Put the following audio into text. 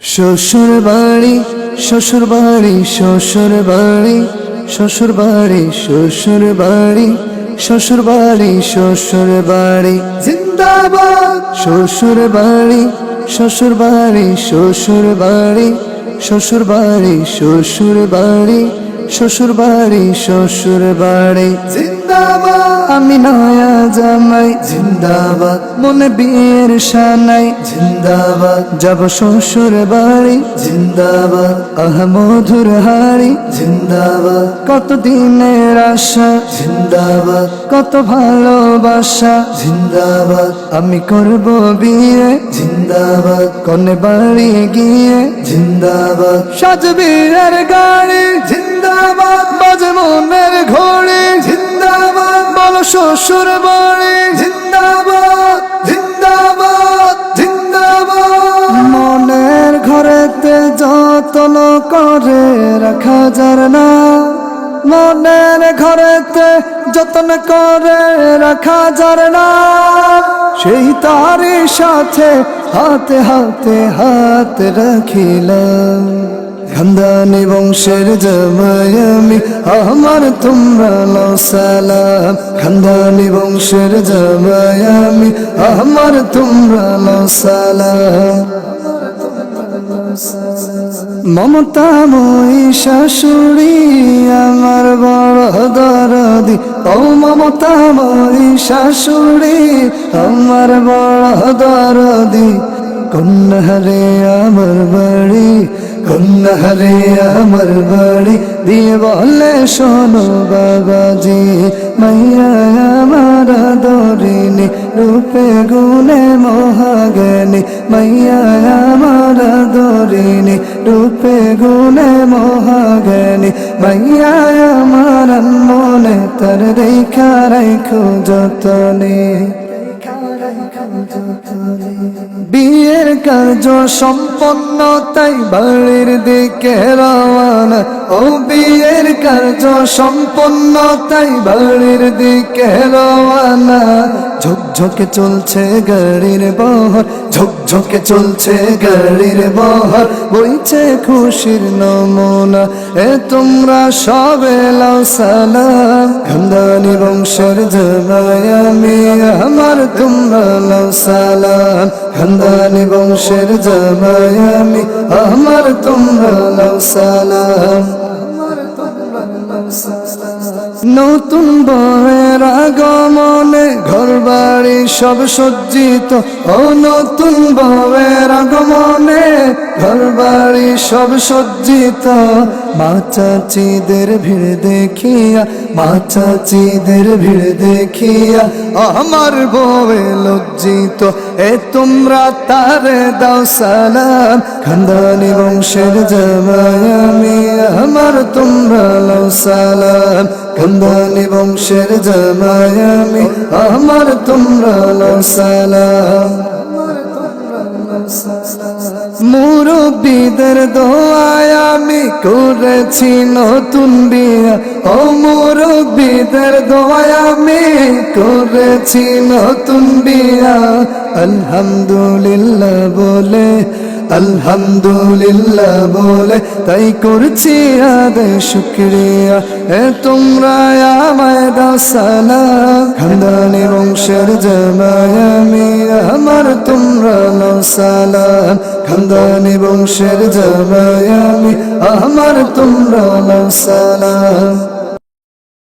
শ্বশুর বাড়ি শ্বশুর বাড়ি শ্বশুর বাড়ি শ্বশুর বাড়ি শ্বশুর বাড়ি শ্বশুর বাড়ি শ্বশুর বাড়ি জিন্দাবাদ শ্বশুর বাড়ি শ্বশুর বাড়ি শ্বশুর বাড়ি শ্বশুর বাড়ি শ্বশুর বাড়ি শ্বশুর বাড়ি শ্বশুর বাড়ি জিন্দাবাদ আমি নয়া জামাই, জিন্দাবাদ। মনে বিয়ের সানাই, জিন্দাবাদ। যাব শ্বশুর বাড়ি, জিন্দাবাদ। আহ, মধুর হাড়ি, জিন্দাবাদ। কত দিনের আশা, জিন্দাবাদ। কত ভালোবাসা, জিন্দাবাদ। আমি করব বিয়ে, জিন্দাবাদ। কনে বাড়ি গিয়ে, জিন্দাবাদ। সাজবি আর গাড়ি, জিন্দাবাদ। বাজে বলো শ্বশুর বাড়ি, জিন্দাবাদ জিন্দাবাদ জিন্দাবাদ। মনের ঘরেতে যতন করে রাখা যার না। মনের ঘরেতে যতন করে রাখা যার না। সেই তারই সাথে হাতে হাতে হাত রাখিলাম। খানদানি বংশের জামাই আমি, আমার তোমরা লও সালাম। খানদানি বংশের জামাই আমি, আমার তোমরা লও সালাম। মমতাময়ী শাশুড়ি আমার বড় দরদি। ও মমতাময়ী শাশুড়ি আমার বড় দরদি। কন্যারে আমার বাড়ি কন্যারে আমার বাড়ি, দিয়ে বলে, শোনো বাবাজি, মাইয়া আমার দরিনি রূপে গুণে মহাজ্ঞানী, মাইয়া আমার দরিনি রূপে গুণে মহাজ্ঞানী, মাইয়া আমার মনে তার রেখা রাখো যতনে। বিয়ের কার্য সম্পন্ন তাই বাড়ির দিকে রওয়ানা ও বিয়ের কার্য সম্পন্ন, তাই বাড়ির দিকে রওয়ানা ঝকঝকে চলছে গাড়ির বহর, ঝকঝকে চলছে গাড়ির বহর। বইছে খুশির নমুনা, এ তোমরা সবে লাও সালাম। খানদানি বংশের জামাই আমি, আমার তোমরা লাও সালাম। খানদানি বংশের জামাই আমি, আমার তোমরা লাও সালাম। নতুন বয়ের আগমনে ঘর বাড়ি সব সজ্জিত। ও নতুন বয়ের আগমনে ঘর বাড়ি সব সজ্জিত। মা চাচিদের ভিড় দেখিয়া, মা চাচিদের ভিড় দেখিয়া, আমার বউয়ে লজ্জিত। এ তোমরা তারে দাও সালাম, খানদানি বংশের আমি আমার তোমরা লাও সালাম, খানদানি বংশের জামাই আমি আমার তোমরা লাও সালাম। মুরব্বীদের দোয়ায় আমি করেছি নতুন বিয়া। ও মুরব্বীদের দোয়ায় আমি করেছি নতুন বিয়া। আলহামদুলিল্লাহ বলে আলহামদুলিল্লাহ বলে, তাই করছি আদে শুক্রিয়া। এ তোমরা আমায় দাও বংশের জামাই আমি আমার তোমরা নাও সালাম। খানদানি বংশের জামাই আমি আমার তোমরা নাও সালাম।